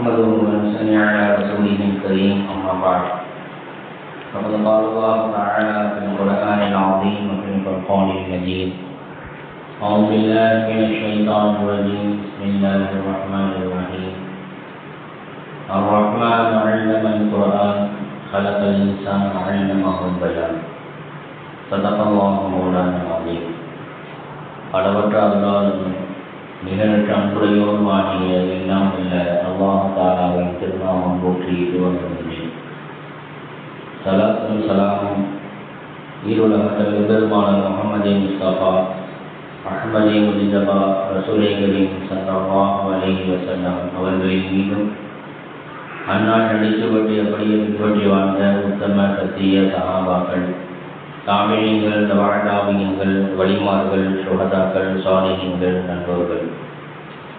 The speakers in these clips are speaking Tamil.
نحمده ونصلي على رسوله الكريم أما بعد فقد قال الله تعالى في القرآن العظيم وفي الفرقان المجيد أعوذ بالله من الشيطان الرجيم بسم الله الرحمن الرحيم الرحمن علم القرآن خلق الإنسان علمه البيان صدق الله مولانا العظيم அளவற்ற அல்லாதவன் நிகழ்ச்சி அன்புடையோருமானிய எல்லாம் உள்ள அல்லாஹ் தாலாவின் திருநாமம் போற்றி வருகின்றேன் சலாத்தும் சலாமும் ஈருலகத்தில் பெருமான முகமதே முஸ்தபா அஹமதே முஜிதபா ரசூலை கரீம் சல்லாஹ் அலைஹி வசல்லம் அவர்களின் மீதும் அந்நாள் நடிச்சுவட்டி அப்படியே பின்பற்றி வாழ்ந்த உத்தம சத்திய சகாபாக்கள் தாமிழியங்கள் வாழ்டாவியங்கள் வழிமார்கள் சுகதாக்கள் சாலிகங்கள் நண்பர்கள்.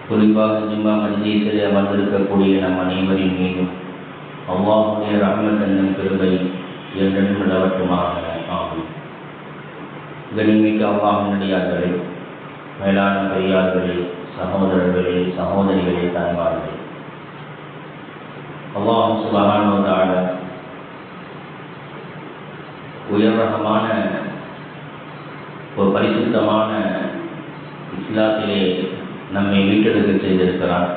குறிப்பாக ஜிம்மா மஜீஸில் அமர்ந்திருக்கக்கூடிய நம் அனைவரின் மீதும் அவ்வாவுடைய ரஹமத் என்னும் கிருபை என்றும் நிலவட்டுமாக. ஆகும் கனிமிக்க அவ்வாஹனுடையார்களே மேலான பெரியார்களே சகோதரர்களே சகோதரிகளே தாய்மார்களே. அல்லாஹ் சுபகானோதாட உயர்ரகமான ஒரு பரிசுத்தமான இஸ்லாத்திலே நம்மை மீட்டெடுக்க செய்திருக்கிறார்.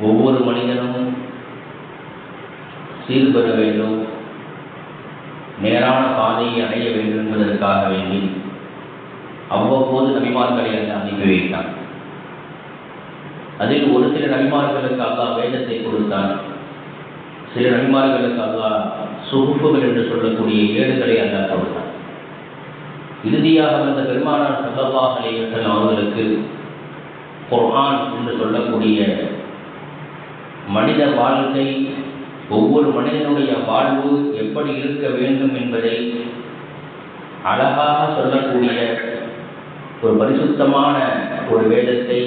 ஒவ்வொரு மனிதனும் சீர்பெற வேண்டும் நேரான பாதையை அடைய வேண்டும் என்பதற்காக வேண்டி அவ்வப்போது நபிமார்களை அல்ல அனுப்பி வைத்தான். அதில் ஒரு சில நபிமார்களுக்கு அல்லாஹ் வேதத்தை கொடுத்தான் சில நபிமார்களுக்கு சுகுப்புகள் என்று சொல்லக்கூடிய ஏடுகளை அந்த கொடுத்தார் இறுதியாக வந்த பெருமானார் சல்லல்லாஹ் அலைவசல்லம் அவர்களுக்கு குர்ஆன் என்று சொல்லக்கூடிய மனித வாழ்க்கை ஒவ்வொரு மனிதனுடைய வாழ்வு எப்படி இருக்க வேண்டும் என்பதை அழகாக சொல்லக்கூடிய ஒரு பரிசுத்தமான ஒரு வேதத்தை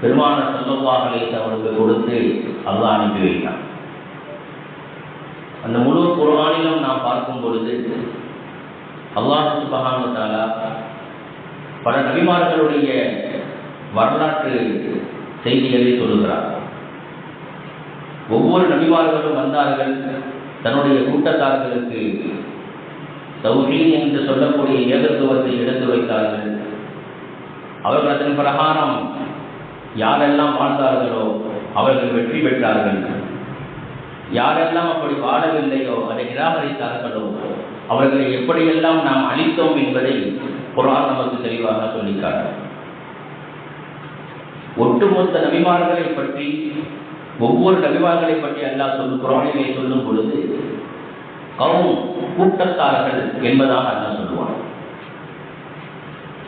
பெருமான சல்லல்லாஹ் அலைஸ் கொடுத்து அல்லாஹ் அனுப்பி வைத்தான். அந்த முழு குரானிலும் நாம் பார்க்கும் பொழுது அல்லாஹ் சுபகானுத்தாலா பல நபிமார்களுடைய வரலாற்று செய்திகளை சொல்லுகிறார். ஒவ்வொரு நபிமார்களும் வந்தார்கள் தன்னுடைய கூட்டத்தார்களுக்கு தௌஹீன் என்று சொல்லக்கூடிய ஏகத்துவத்தை எடுத்து வைத்தார்கள். அவர்கள் அதன் பிரகாரம் யாரெல்லாம் வாழ்ந்தார்களோ அவர்கள் வெற்றி பெற்றார்கள். யாரெல்லாம் அப்படி வாழவில்லையோ அதை நிராகரித்தார்களோ அவர்களை எப்படியெல்லாம் நாம் அளித்தோம் என்பதை குரான் நமக்கு தெளிவாக சொல்லிக்காட்ட ஒட்டுமொத்த நபிமார்களை பற்றி ஒவ்வொரு நபிமார்களை பற்றி அல்லாஹ் சொல்லும் குரானிலே சொல்லும் பொழுது கவும் கூட்டத்தார்கள் என்பதாக அல்லாஹ் சொல்லுவான்.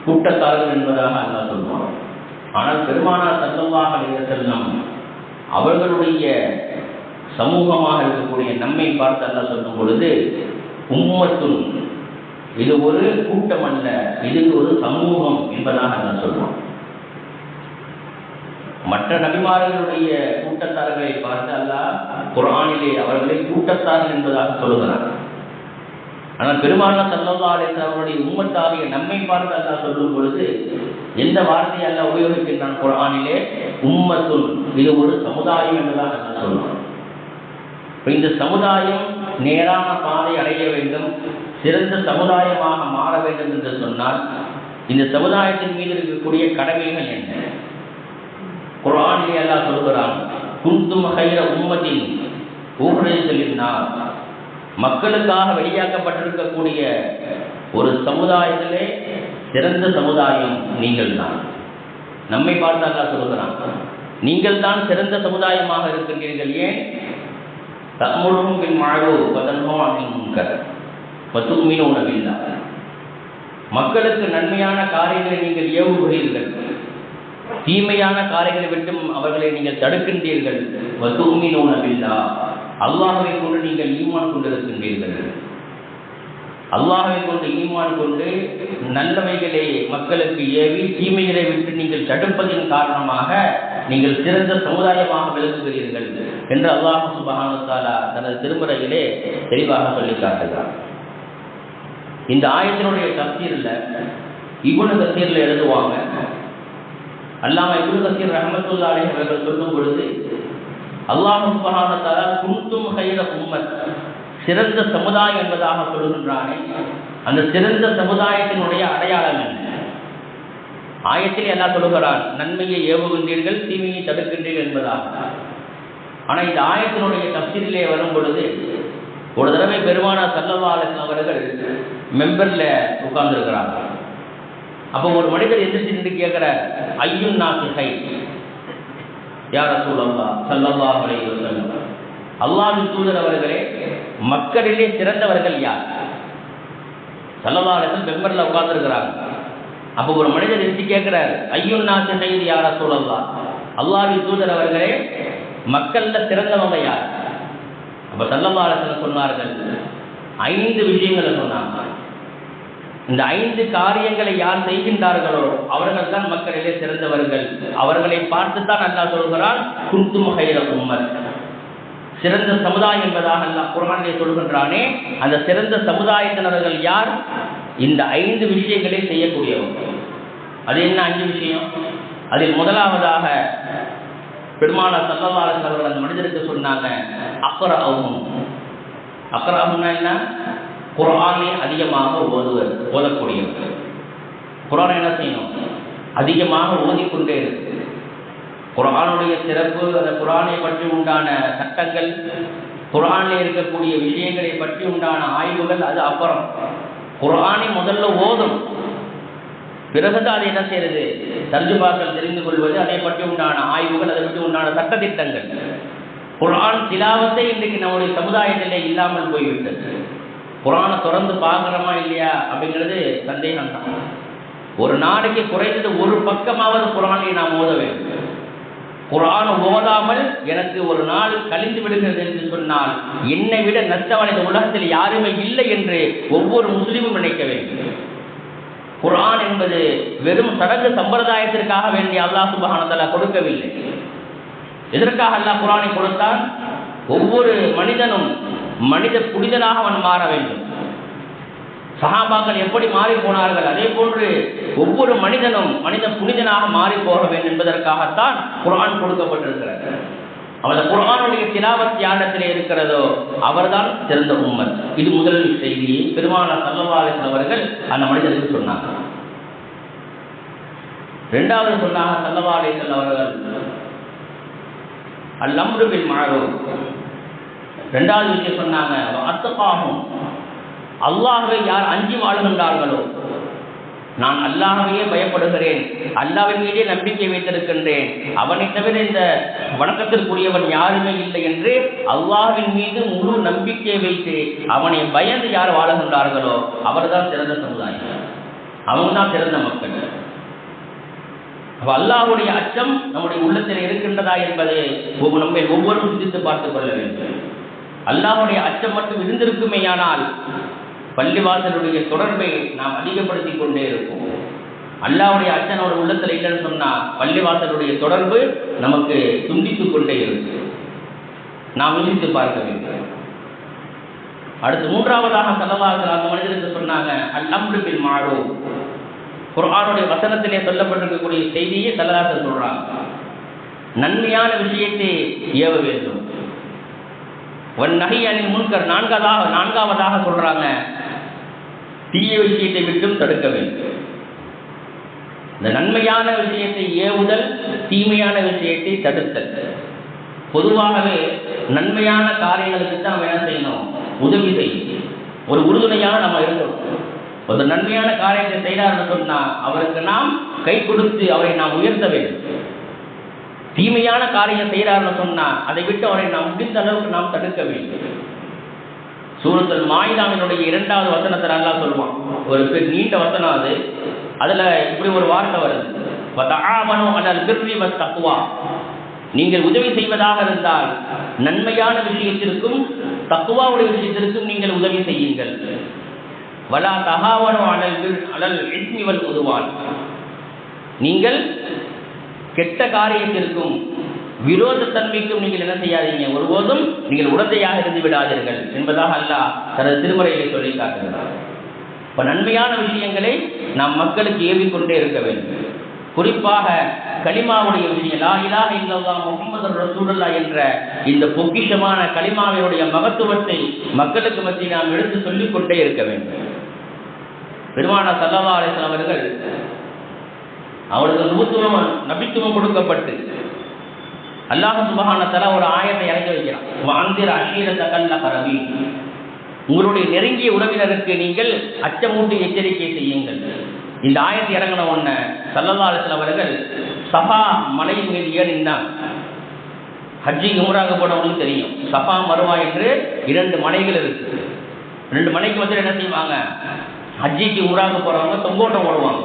கூட்டத்தார்கள் என்பதாக அல்லாஹ் சொல்லுவான். ஆனால் பெருமானார் சல்லல்லாஹ் செல்லம் அவர்களுடைய சமூகமாக இருக்கக்கூடிய நம்மை பார்த்து அல்ல சொல்லும் பொழுது உம்மத்துன் இது ஒரு கூட்டம் அல்ல இது ஒரு சமூகம் என்பதாக நான் சொல்றோம் மற்ற நபிமார்களுடைய கூட்டத்தார்களை பார்த்து அல்ல குரானிலே அவர்களை கூட்டத்தார்கள் என்பதாக சொல்லுகிறார் ஆனால் பெருமான சல்லல்லா அலிஸ் அவருடைய உம்மத்தாகிய நம்மை பார்த்து அல்லா சொல்லும் பொழுது எந்த வார்த்தையை அல்ல உபயோகிக்கின்றான் குரானிலே உம்மத்துன் இது ஒரு சமுதாயம் என்பதாக நான் சொல்லுவான் இந்த சமுதாயம் நேரான பாதை அடைய வேண்டும் சிறந்த சமுதாயமாக மாற வேண்டும் என்று சொன்னால் இந்த சமுதாயத்தின் மீது இருக்கக்கூடிய கடமைகள் என்ன? குரானிலே எல்லாம் சொல்கிறான் குந்தும் ஹைர உம்மதின் ஊரழித்தலினால் மக்களுக்காக வெளியாக்கப்பட்டிருக்கக்கூடிய ஒரு சமுதாயத்திலே சிறந்த சமுதாயம் நீங்கள் தான் நம்மை பார்த்தாக்கா சொல்கிறான் நீங்கள் தான் சிறந்த சமுதாயமாக இருக்கின்றீர்கள் ஏன்? தமுழும் பின் மாழோ பதன்மோ அனில் முன்கர் பத்துமினோன பில்லா மக்களுக்கு நன்மையான காரியங்களை நீங்கள் ஏவுகிறீர்கள் தீமையான காரியங்களை விட்டும் அவர்களை நீங்கள் தடுக்கின்றீர்கள் வசூமினோன உணவில்லா அல்லாஹை கொண்டு நீங்கள் ஈமான் கொண்டிருக்கின்றீர்கள் அல்லாஹை கொண்டு ஈமான் கொண்டு நல்லவைகளை மக்களுக்கு ஏவி தீமைகளை விட்டு நீங்கள் தடுப்பதின் காரணமாக நீங்கள் சிறந்த சமுதாயமாக விளங்குகிறீர்கள் என்று அல்லாஹ் சுபஹானுத்தாலா தனது திருமுறையிலே தெளிவாக சொல்லி காட்டுகிறார் இந்த ஆயத்தினுடைய தப்தீரில் இவனு தப்சீரில் எழுதுவாங்க அல்லாம இப்னு கசீர் ரஹமத்துல்லா அலைஹி அவர்கள் சொல்லும் பொழுது அல்லாஹ் சுப்ஹானஹு தஆலா குன்தும் ஹைர உம்மத் சிறந்த சமுதாயம் என்பதாக சொல்லுகின்றானே. அந்த சிறந்த சமுதாயத்தினுடைய அடையாளம் என்ன? ஆயத்தில் எல்லாம் சொல்லுகிறார் நன்மையை ஏவுகின்றீர்கள் தீமையை தடுக்கின்றீர்கள் என்பதாக. ஆனால் இந்த ஆயத்தினுடைய தப்சீரிலே வரும் பொழுது ஒரு தடவை பெருமானா சல்லவாலன் அவர்கள் மெம்பர்ல உட்கார்ந்துருக்கிறாங்க. அப்போ ஒரு மனிதர் எதிர்த்து நின்று கேட்கிற ஐயும் நாக்கு ஹை யார சூழல்லா சல்லல்லா அலை அல்லாஹின் தூதர் அவர்களே மக்களிலே சிறந்தவர்கள் யார்? செல்லவாளர்கள் மெம்பர்ல உட்கார்ந்துருக்கிறாங்க. அப்போ ஒரு மனிதர் எந்திரிச்சு கேட்கிறார் ஐயோ நாசு ஹை யார சூழல்லா அல்லாஹின் தூதர் அவர்களே மக்கள்ல சிறந்தவங்க யார்? அப்ப செல்லவாளர்கள் சொன்னார்கள் ஐந்து விஷயங்களை சொன்னாங்க. இந்த ஐந்து காரியங்களை யார் செய்கின்றார்களோ அவர்கள் தான் மக்களிலே சிறந்தவர்கள். அவர்களை பார்த்துத்தான் அண்ணா சொல்கிறான் குந்தும் ஹைர உம்மர் சிறந்த சமுதாயம் என்பதாக எல்லாம் குரானிலே சொல்கின்றானே அந்த சிறந்த சமுதாயத்தினர்கள் யார்? இந்த ஐந்து விஷயங்களை செய்யக்கூடியவங்க. அது என்ன அஞ்சு விஷயம்? அதில் முதலாவதாக பெருமாள சல்லவாளர் அவர்கள் அந்த மனிதருக்கு சொன்னாங்க அக்கராவும் அக்கராவும்னா என்ன? குரானை அதிகமாக ஓதுவர் ஓதக்கூடியவர். குரானை என்ன செய்யணும்? அதிகமாக ஓதிக்கொண்டே இருக்கு. குரானுடைய சிறப்பு அந்த குரானை பற்றி உண்டான சட்டங்கள் குரானில் இருக்கக்கூடிய விஷயங்களை பற்றி உண்டான ஆய்வுகள் அது அப்புறம். குரானை முதல்ல ஓதும். பிறகுதான் அது என்ன செய்யறது? தர்ஜுபாக்கள் தெரிந்து கொள்வது அதை பற்றி உண்டான ஆய்வுகள் அதை பற்றி உண்டான சட்டத்திட்டங்கள். குரான் திலாவத்தை இன்றைக்கு நம்முடைய சமுதாயத்திலே இல்லாமல் போய்விட்டது. குரானை தொடர்ந்து பார்க்குறோமா இல்லையா அப்படிங்கிறது சந்தேகம் தான் ஒரு நாளைக்கு குறைந்தது ஒரு பக்கமாவது குரானை நாம் ஓத வேண்டும். குரான் ஓதாமல் எனக்கு ஒரு நாள் கழிந்து விடுகிறது என்று சொன்னால் என்னை விட நஷ்டவன் இந்த உலகத்தில் யாருமே இல்லை என்று ஒவ்வொரு முஸ்லீமும் நினைக்க வேண்டும். குரான் என்பது வெறும் சடங்கு சம்பிரதாயத்திற்காக வேண்டிய அல்லாஹ் சுபஹானதல்லா கொடுக்கவில்லை. எதற்காக அல்லாஹ் குரானை கொடுத்தான்? ஒவ்வொரு மனிதனும் மனித புனிதனாக அவன் மாற வேண்டும். சகாபாக்கள் எப்படி மாறி போனார்கள்? அதே போன்று ஒவ்வொரு மனிதனும் மனித புனிதனாக மாறி போக வேண்டும் என்பதற்காகத்தான் குரான் கொடுக்கப்பட்டிருக்கிறது. அவரது குரானுடைய திலாவத் தியானத்திலே இருக்கிறதோ அவர்தான் சிறந்த உம்மன் இது முதல் செய்தியை பெருமான சல்லவாலின் அவர்கள் அந்த மனிதனுக்கு சொன்னாங்க. இரண்டாவது சொன்னாங்க சல்லவாலிசன் அவர்கள் அல்லம்ருபின் மாறும் ரெண்டாவது விஷயம் சொன்னாங்க அத்தப்பாகும் அல்லாஹவை யார் அஞ்சி வாழ்கின்றார்களோ? நான் அல்லாஹவையே பயப்படுகிறேன். அல்லாவின் மீதே நம்பிக்கை வைத்திருக்கின்றேன். அவனை தவிர இந்த வணக்கத்திற்குரியவன் யாருமே இல்லை என்று அல்லாஹின் மீது முழு நம்பிக்கை வைத்து அவனை பயந்து யார் வாழுகின்றார்களோ அவர்தான் சிறந்த சமுதாயம். அவங்க தான் சிறந்த மக்கள். அல்லாஹுடைய அச்சம் நம்முடைய உள்ளத்தில் இருக்கின்றதா என்பதை நம்மை ஒவ்வொருவரும் சிந்தித்து பார்த்துக் கொள்ள வேண்டும். அல்லாஹுடைய அச்சம் மட்டும் இருந்திருக்குமேயானால் பள்ளிவாசலுடைய தொடர்பை நாம் அதிகப்படுத்திக் கொண்டே இருப்போம். அல்லாவுடைய அச்சனோட உள்ளத்தில் இல்லைன்னு சொன்னா பள்ளிவாசலுடைய தொடர்பு நமக்கு துண்டித்துக் கொண்டே இருக்கு. நாம் யோசித்து பார்க்க வேண்டும். அடுத்து மூன்றாவதாக செலவாக அந்த மனிதனுக்கு சொன்னாங்க அல்லம்ரு பின் குரானுடைய குர்ஆனுடைய வசனத்திலே சொல்லப்பட்டிருக்கக்கூடிய செய்தியை செல்லலாசர் சொல்றாங்க. நன்மையான விஷயத்தை ஏவ வேண்டும். ஒன் நகை அணில் முன்கர் நான்காவதாக நான்காவதாக சொல்றாங்க தீய விஷயத்தை விட்டும் தடுக்க வேண்டும். இந்த நன்மையான விஷயத்தை ஏவுதல் தீமையான விஷயத்தை தடுத்தல். பொதுவாகவே நன்மையான காரியங்களுக்கு தான் நம்ம என்ன செய்யணும்? உதவி செய்யும் ஒரு உறுதுணையாக நம்ம இருந்தோம். ஒரு நன்மையான காரியத்தை செய்கிறார்னு சொன்னா அவருக்கு நாம் கை கொடுத்து அவரை நாம் உயர்த்த வேண்டும். தீமையான காரியம் செய்கிறார்னு சொன்னா அதை விட்டு அவரை நாம் முடிந்த அளவுக்கு நாம் தடுக்க வேண்டும். சூரத்தல் மாயிதாவினுடைய இரண்டாவது வசனத்தை நல்லா சொல்லுவான். ஒரு நீண்ட வசனம் அது. அதுல இப்படி ஒரு வார்த்தை வருது. வதஆமனு நீங்கள் உதவி செய்வதாக இருந்தால் நன்மையான விஷயத்திற்கும் தக்குவாவுடைய விஷயத்திற்கும் நீங்கள் உதவி செய்யுங்கள். வலா தகாவனோ அலல் அனல் அலல் உதுவான். நீங்கள் கெட்ட காரியத்திற்கும் விரோதத்தன்மைக்கும் நீங்கள் என்ன செய்யாதீங்க? ஒருபோதும் நீங்கள் உடந்தையாக இருந்து விடாதீர்கள் என்பதாக அல்லாஹ் தனது திருமறையிலே சொல்லி காட்டுகிறார். இப்ப நன்மையான விஷயங்களை நாம் மக்களுக்கு ஏவிக்கொண்டே இருக்க வேண்டும். குறிப்பாக கலிமாவுடைய விஷயம் லா என்ற இந்த பொக்கிஷமான களிமாவினுடைய மகத்துவத்தை மக்களுக்கு மத்தியில் நாம் எடுத்து சொல்லிக் கொண்டே இருக்க வேண்டும். பெருமானா சல்லவா அலிஸ்லாம் அவர்கள் அவளுக்கு நுபத்துவம் நபித்துவம் கொடுக்கப்பட்டு அல்லாஹ் சுபஹான ஒரு ஆயத்தை இறங்கி வைக்கிறான். வாந்திர அஷீரத்த கல்ல பரவி. உங்களுடைய நெருங்கிய உறவினருக்கு நீங்கள் அச்சமூட்டி எச்சரிக்கை செய்யுங்கள். இந்த ஆயத்தை இறங்கின உடனே சல்லல்லா அலிஸ்லாம் அவர்கள் சபா மலையின் மீது ஏன் ஹஜ்ஜி உமராக போனவங்களுக்கு தெரியும். சபா மருவா என்று இரண்டு மலைகள் இருக்கு. ரெண்டு மலைக்கு வந்து என்ன செய்வாங்க? ஹஜ்ஜிக்கு உமராக போறவங்க தொங்கோட்டம் ஓடுவாங்க.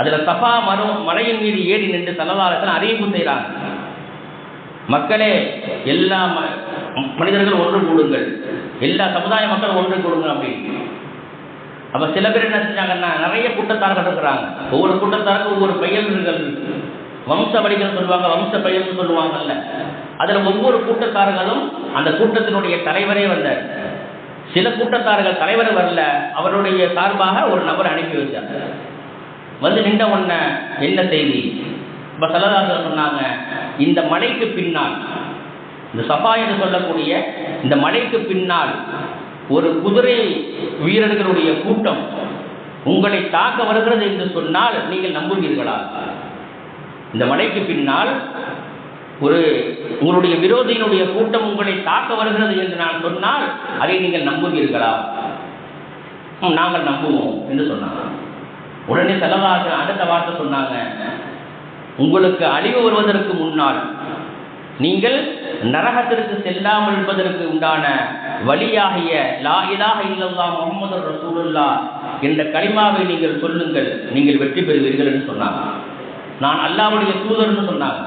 அதுல சபா மரு மலையின் மீது ஏறி நின்று சல்லல்லாஹு அறிவிப்பு செய்கிறாங்க மக்களே எல்லா ம- ஒன்று கூடுங்கள். எல்லா சமுதாய மக்கள் ஒன்று கூடுங்கள் அப்படின்னு அப்ப சில பேர் என்ன செஞ்சாங்கன்னா நிறைய கூட்டத்தார்கள் இருக்கிறாங்க. ஒவ்வொரு கூட்டத்தாருக்கும் ஒவ்வொரு பெயர்கள். வம்ச வழிகள் சொல்லுவாங்க வம்ச பெயர்னு சொல்லுவாங்கல்ல. அதுல ஒவ்வொரு கூட்டத்தார்களும் அந்த கூட்டத்தினுடைய தலைவரே வந்தார். சில கூட்டத்தார்கள் தலைவர் வரல அவருடைய சார்பாக ஒரு நபர் அனுப்பி வச்சார் வந்து நின்ற உடனே என்ன செய்தி? இப்ப சல்லதாசர் சொன்னாங்க இந்த மலைக்கு பின்னால். இந்த சபா என்று சொல்லக்கூடிய இந்த மலைக்கு பின்னால் ஒரு குதிரை வீரர்களுடைய கூட்டம் உங்களை தாக்க வருகிறது என்று சொன்னால் நீங்கள் நம்புவீர்களா? இந்த மலைக்கு பின்னால் ஒரு உங்களுடைய விரோதியினுடைய கூட்டம் உங்களை தாக்க வருகிறது என்று நான் சொன்னால் அதை நீங்கள் நம்புவீர்களா? நாங்கள் நம்புவோம் என்று சொன்னாங்க. உடனே செலவாக அடுத்த வார்த்தை சொன்னாங்க. உங்களுக்கு அழிவு வருவதற்கு முன்னால் நீங்கள் நரகத்திற்கு செல்லாமல் இருப்பதற்கு உண்டான வழியாகிய லா இலாஹ இல்லல்லாஹ் முஹம்மது ரசூலுல்லா என்ற களிமாவை நீங்கள் சொல்லுங்கள். நீங்கள் வெற்றி பெறுவீர்கள் என்று சொன்னாங்க. நான் அல்லாவுடைய தூதர்னு சொன்னாங்க.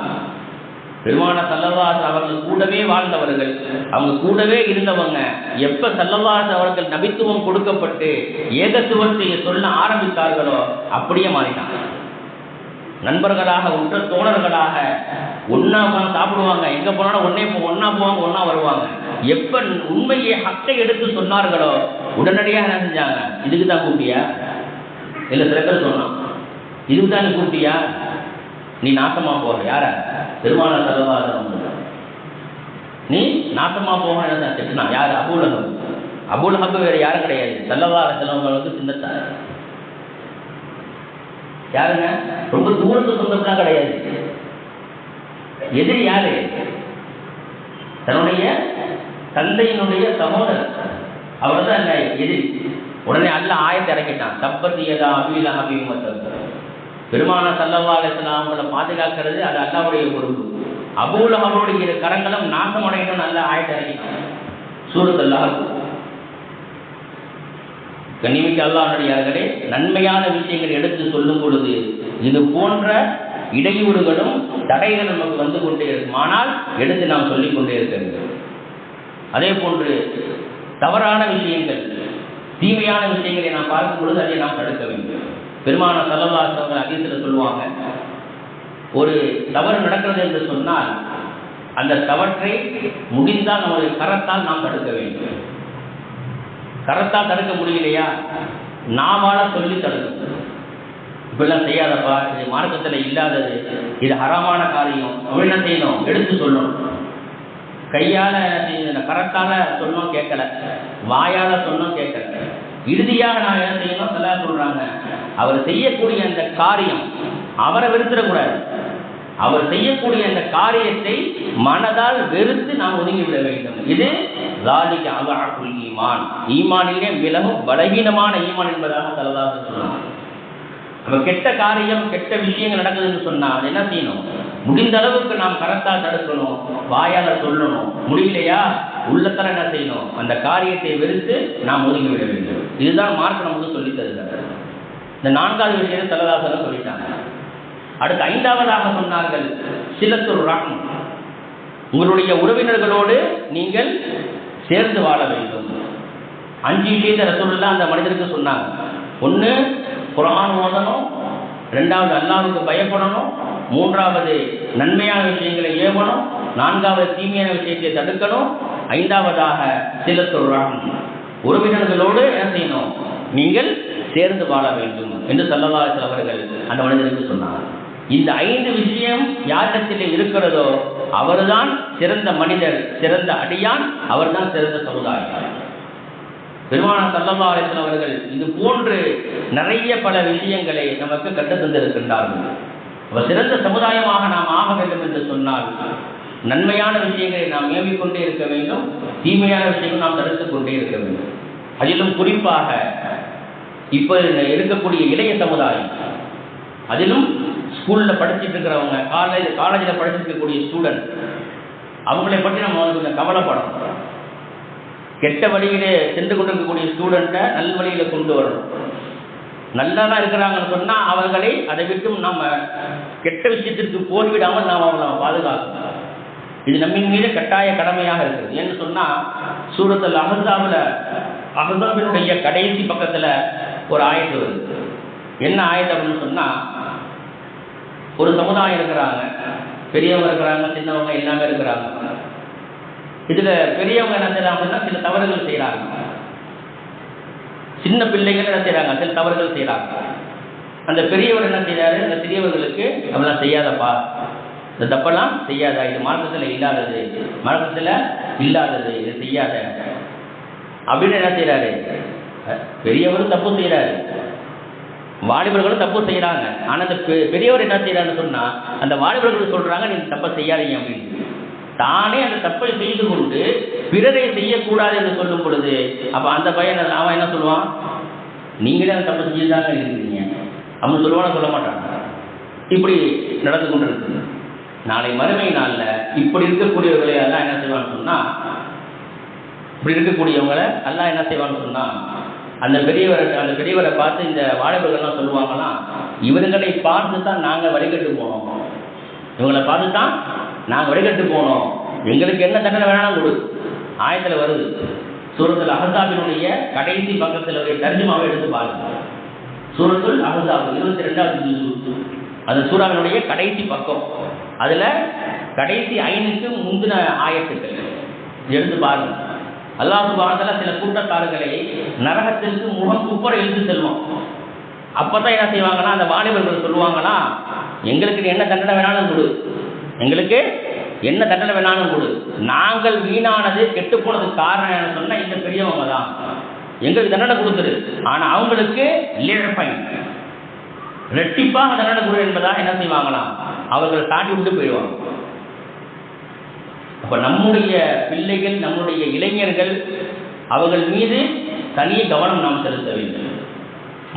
பெருமான சல்லவாஸ் அவர்கள் கூடவே வாழ்ந்தவர்கள். அவங்க கூடவே இருந்தவங்க எப்ப சல்லவாஸ் அவர்கள் நபித்துவம் கொடுக்கப்பட்டு ஏகத்துவத்தை சொல்ல ஆரம்பித்தார்களோ அப்படியே மாறினாங்க நண்பர்களாக உற்ற தோழர்களாக. ஒண்ணா உட்கார்ந்து சாப்பிடுவாங்க. எங்க போனாலும் ஒன்னே போ ஒன்னா போவாங்க ஒன்னா வருவாங்க. எப்ப உண்மையை ஹக்கை எடுத்து சொன்னார்களோ உடனடியாக என்ன செஞ்சாங்க? இதுக்கு தான் கூப்பிட்டியா? இல்ல சில பேர் சொன்னான். இதுக்கு தான் கூட்டியா கூப்பிட்டியா? நீ நாசமா போற யார? பெருமான சலவாதம் நீ நாசமா போக திட்டினான். யார்? அபூலகம். அபூலகம் வேற யாரும் கிடையாது. சல்லவார செலவங்களுக்கு சின்னத்தார் யாருங்க? ரொம்ப தூரத்து சொந்தம்லாம் கிடையாது. எதிரி யாரு? தன்னுடைய தந்தையினுடைய சகோதரர். அவர் தான் எதிரி. உடனே அல்ல ஆயத்தை இறக்கிட்டான். தப்பத்தியதா அபீல அபிமத்தம் பெருமான சல்லல்லா அலிஸ்லாம் அவங்கள பாதுகாக்கிறது அது அல்லாவுடைய பொறுப்பு அபூல அவருடைய கரங்களும் நாசம் அடையணும்னு நல்ல ஆயத்தை இறக்கிட்டான். சூரத் அல்லாஹ் கண்ணிமிக்க அல்லாஹடியார்களே நன்மையான விஷயங்கள் எடுத்து சொல்லும் பொழுது இது போன்ற இடையூறுகளும் தடைகள் நமக்கு வந்து கொண்டே இருக்கும். ஆனால் எடுத்து நாம் சொல்லிக் கொண்டே இருக்க வேண்டும். அதே போன்று தவறான விஷயங்கள் தீமையான விஷயங்களை நாம் பார்க்கும் பொழுது அதை நாம் தடுக்க வேண்டும். பெருமான சலவாசவர்கள் அதிகத்தில் சொல்லுவாங்க ஒரு தவறு நடக்கிறது என்று சொன்னால் அந்த தவற்றை முடிந்தால் நமது கரத்தால் நாம் தடுக்க வேண்டும். கரெக்டாக தடுக்க முடியலையா? நாவால சொல்லி தடுக்கணும் இப்படிலாம் செய்யாதப்பா இது மார்க்கத்தில் இல்லாதது. இது ஹராமான காரியம். என்ன செய்யணும்? எடுத்து சொல்லணும். கையால என்ன செய்யணும் சொன்னோம் கேட்கல. வாயால சொன்னோம் கேட்கல. இறுதியாக நான் என்ன செய்யணும்? சொல்ல சொல்றாங்க. அவர் செய்யக்கூடிய அந்த காரியம் அவரை வெறுத்துடக்கூடாது. அவர் செய்யக்கூடிய அந்த காரியத்தை மனதால் வெறுத்து நாம் ஒதுங்கி விட வேண்டும். இது லாலிக அவாக்குல் ஈமான். ஈமானிலே மிகவும் பலகீனமான ஈமான் என்பதாக தலதாக சொன்னார் நம்ம கெட்ட காரியம் கெட்ட விஷயங்கள் நடக்குதுன்னு சொன்னா அது என்ன செய்யணும்? முடிந்த அளவுக்கு நாம் கரத்தா தடுக்கணும் வாயால சொல்லணும். முடியலையா? உள்ளத்தால என்ன செய்யணும்? அந்த காரியத்தை வெறுத்து நாம் ஒதுங்கி விட வேண்டும். இதுதான் மார்க் நமக்கு சொல்லி தருகிறார் இந்த நான்காவது விஷயத்தை தலதாசனம் சொல்லிட்டாங்க. அடுத்து ஐந்தாவதாக சொன்னார்கள் சிலத்துரு ரகம் உங்களுடைய உறவினர்களோடு நீங்கள் சேர்ந்து வாழ வேண்டும். அஞ்சு விஷயத்தை ரசூல்லாம் அந்த மனிதருக்கு சொன்னாங்க. ஒன்று குரான் ஓதணும் ரெண்டாவது அல்லாவுக்கு பயப்படணும் மூன்றாவது நன்மையான விஷயங்களை ஏவணும் நான்காவது தீமையான விஷயத்தை தடுக்கணும் ஐந்தாவதாக சில சொல்றான் உறவினர்களோடு என்ன செய்யணும்? நீங்கள் சேர்ந்து வாழ வேண்டும் என்று சல்லல்லாஹு அவர்கள் அந்த மனிதருக்கு சொன்னார் இந்த ஐந்து விஷயம் யாரிடத்தில் இருக்கிறதோ அவர்தான் சிறந்த மனிதர் சிறந்த அடியான் அவர்தான் சிறந்த சமுதாயம் பெருமான சல்லல்லாஹன் அவர்கள் இது போன்று நிறைய பல விஷயங்களை நமக்கு கற்று தந்திருக்கின்றார்கள். அவர் சிறந்த சமுதாயமாக நாம் ஆக வேண்டும் என்று சொன்னால் நன்மையான விஷயங்களை நாம் ஏவிக்கொண்டே இருக்க வேண்டும் தீமையான விஷயங்கள் நாம் தடுத்துக் கொண்டே இருக்க வேண்டும். அதிலும் குறிப்பாக இப்போ இருக்கக்கூடிய இளைய சமுதாயம் அதிலும் ஸ்கூலில் படிச்சுட்டு இருக்கிறவங்க காலேஜ் காலேஜில் படிச்சிருக்கக்கூடிய ஸ்டூடெண்ட் அவங்களை பற்றி நம்ம வந்து கொஞ்சம் கவலைப்படணும். கெட்ட வழியிலே சென்று கொண்டிருக்கக்கூடிய ஸ்டூடெண்ட்டை நல்ல வழியில கொண்டு வரணும். நல்லா தான் இருக்கிறாங்கன்னு சொன்னால் அவர்களை அதை விட்டும் நம்ம கெட்ட விஷயத்திற்கு போய்விடாமல் நாம் அவங்களை பாதுகாக்கணும். இது நம்மின் மீது கட்டாய கடமையாக இருக்குது ஏன்னு சொன்னால் சூரத்தில் அஹசாவில் அஹசாபினுடைய கடைசி பக்கத்தில் ஒரு ஆயத்து வருது. என்ன ஆயத்து அப்படின்னு சொன்னால் ஒரு சமுதாயம் இருக்கிறாங்க. பெரியவங்க இருக்கிறாங்க சின்னவங்க எல்லாமே இருக்கிறாங்க. இதில் பெரியவங்க என்ன செய்கிறாங்கன்னா சில தவறுகள் செய்கிறாங்க சின்ன பிள்ளைகள் என்ன செய்கிறாங்க சில தவறுகள் செய்கிறாங்க அந்த பெரியவர் என்ன செய்கிறாரு அந்த சிறியவர்களுக்கு அவெல்லாம் செய்யாதப்பா. இந்த தப்பெல்லாம் செய்யாதா. இது மார்க்கத்தில் இல்லாதது. மார்க்கத்தில் இல்லாதது. இது செய்யாத. அப்படின்னு என்ன செய்கிறாரு பெரியவரும் தப்பு செய்கிறாரு வாலிபர்களும் தப்பு செய்கிறாங்க ஆனால் அந்த பெரியவர் என்ன செய்கிறாருன்னு சொன்னால் அந்த வாலிபர்கள் சொல்கிறாங்க நீங்கள் தப்பை செய்யாதீங்க அப்படின்னு. தானே அந்த தப்பை செய்து கொண்டு பிறரை செய்யக்கூடாது என்று சொல்லும் பொழுது அப்போ அந்த பையன் அவன் என்ன சொல்லுவான்? நீங்களே அந்த தப்பை செஞ்சுதாங்க இருக்கிறீங்க. அவன் சொல்லுவான சொல்ல மாட்டான்? இப்படி நடந்து கொண்டிருக்கு நாளை மறுமை நாளில் இப்படி இருக்கக்கூடியவர்களை எல்லாம் என்ன செய்வான்னு சொன்னால் இப்படி இருக்கக்கூடியவங்களை எல்லாம் என்ன செய்வான்னு சொன்னால் அந்த பெரியவரை அந்த பெரியவரை பார்த்து இந்த வாலிபர்கள்லாம் சொல்லுவாங்களாம் இவர்களை பார்த்து தான் நாங்கள் வழிகட்டு போனோம் இவங்களை பார்த்து தான் நாங்கள் வழிகட்டு போனோம். எங்களுக்கு என்ன தண்டனை வேணாலும் கொடு. ஆயத்தில் வருது. சூரத்தில் அகசாபினுடைய கடைசி பக்கத்தில் ஒரு தர்ஜமாவை எடுத்து பாருங்க. சூரத்துல் அகசாபு இருபத்தி ரெண்டாவது அந்த சூறாவினுடைய கடைசி பக்கம். அதில் கடைசி ஐந்துக்கு முந்தின ஆயத்துக்கள். எடுத்து பாருங்க. அல்லாஹு பாரதில் சில கூட்டத்தார்களை நரகத்திற்கு முகம் குப்பரை இழுத்து செல்வோம். அப்போ தான் என்ன செய்வாங்கன்னா அந்த வாலிபர்கள் சொல்லுவாங்கன்னா எங்களுக்கு என்ன தண்டனை வேணாலும் கொடு. எங்களுக்கு என்ன தண்டனை வேணாலும் கொடு. நாங்கள் வீணானது கெட்டு போனதுக்கு காரணம் என்ன சொன்னால் இந்த பெரியவங்க தான். எங்களுக்கு தண்டனை கொடுத்துரு. ஆனால் அவங்களுக்கு லேழப்பைன் ரெட்டிப்பாக தண்டனை கொடு என்பதாக என்ன செய்வாங்களாம்? அவர்கள் தாண்டி விட்டு போயிடுவாங்க. அப்போ நம்முடைய பிள்ளைகள் நம்முடைய இளைஞர்கள் அவர்கள் மீது தனிய கவனம் நாம் செலுத்த வேண்டும்.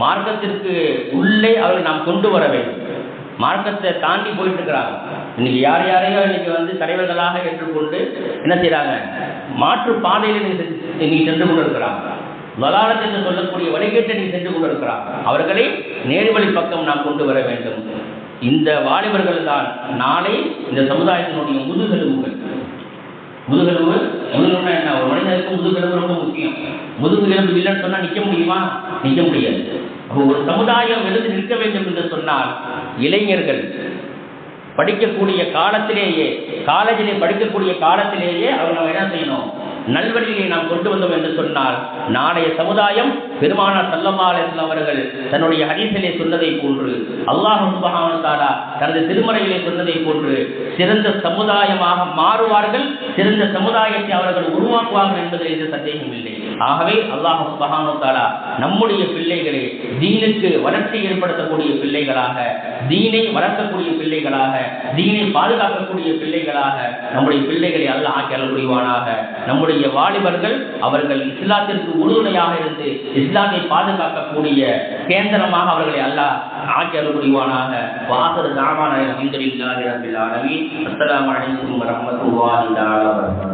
மார்க்கத்திற்கு உள்ளே அவர்கள் நாம் கொண்டு வர வேண்டும். மார்க்கத்தை தாண்டி போயிட்டு இருக்கிறாங்க. இன்னைக்கு யார் யாரையோ இன்னைக்கு வந்து தலைவர்களாக ஏற்றுக்கொண்டு என்ன செய்கிறாங்க மாற்று பாதையில் இன்னைக்கு சென்று கொண்டு இருக்கிறாங்க வலாலத் என்று சொல்லக்கூடிய வழிகேட்டை நீ சென்று கொண்டு இருக்கிறாங்க அவர்களை நேர்வழி பக்கம் நாம் கொண்டு வர வேண்டும். இந்த வாலிபர்கள் தான் நாளை இந்த சமுதாயத்தினுடைய முதுகெலும்புகள். முதுகெலும்பு முதுகெலும்புனா என்ன? ஒரு மனிதனுக்கு முதுகெலும்பு ரொம்ப முக்கியம். முதுகெலும்பு இல்லைன்னு சொன்னால் நிற்க முடியுமா? நிற்க முடியாது. அப்போ ஒரு சமுதாயம் எழுந்து நிற்க வேண்டும் என்று சொன்னால் இளைஞர்கள் படிக்கக்கூடிய காலத்திலேயே காலேஜிலே படிக்கக்கூடிய காலத்திலேயே அவங்க என்ன செய்யணும்? நல்வழியை நாம் கொண்டு வந்தோம் என்று சொன்னால் நாளைய சமுதாயம் பெருமானார் சல்லல்லா அவர்கள் தன்னுடைய ஹதீஸிலே சொன்னதை போன்று அல்லாஹ் சுபஹானத்தாலா தனது திருமறையிலே சொன்னதை போன்று சிறந்த சமுதாயமாக மாறுவார்கள் சிறந்த சமுதாயத்தை அவர்கள் உருவாக்குவார்கள் என்பதில் இது சந்தேகம் இல்லை. ஆகவே அல்லாஹ் சுபஹானத்தாலா நம்முடைய பிள்ளைகளை தீனுக்கு வளர்ச்சி ஏற்படுத்தக்கூடிய பிள்ளைகளாக தீனை வளர்க்கக்கூடிய பிள்ளைகளாக தீனை பாதுகாக்கக்கூடிய பிள்ளைகளாக நம்முடைய பிள்ளைகளை அல்ல ஆக்கி புரிவானாக. நம்முடைய வாலிபர்கள் அவர்கள் இஸ்லாத்திற்கு உறுதுணையாக இருந்து இஸ்லாத்தை பாதுகாக்கக்கூடிய கேந்திரமாக அவர்களை அல்லாஹ் ஆக்கி புரிவானாக வாசல் தாமான அலமதுல்லாஹி ரபில் ஆலமீன். அஸ்ஸலாமு அலைக்கும் வரஹ்மத்துல்லாஹி வபரகாத்துஹு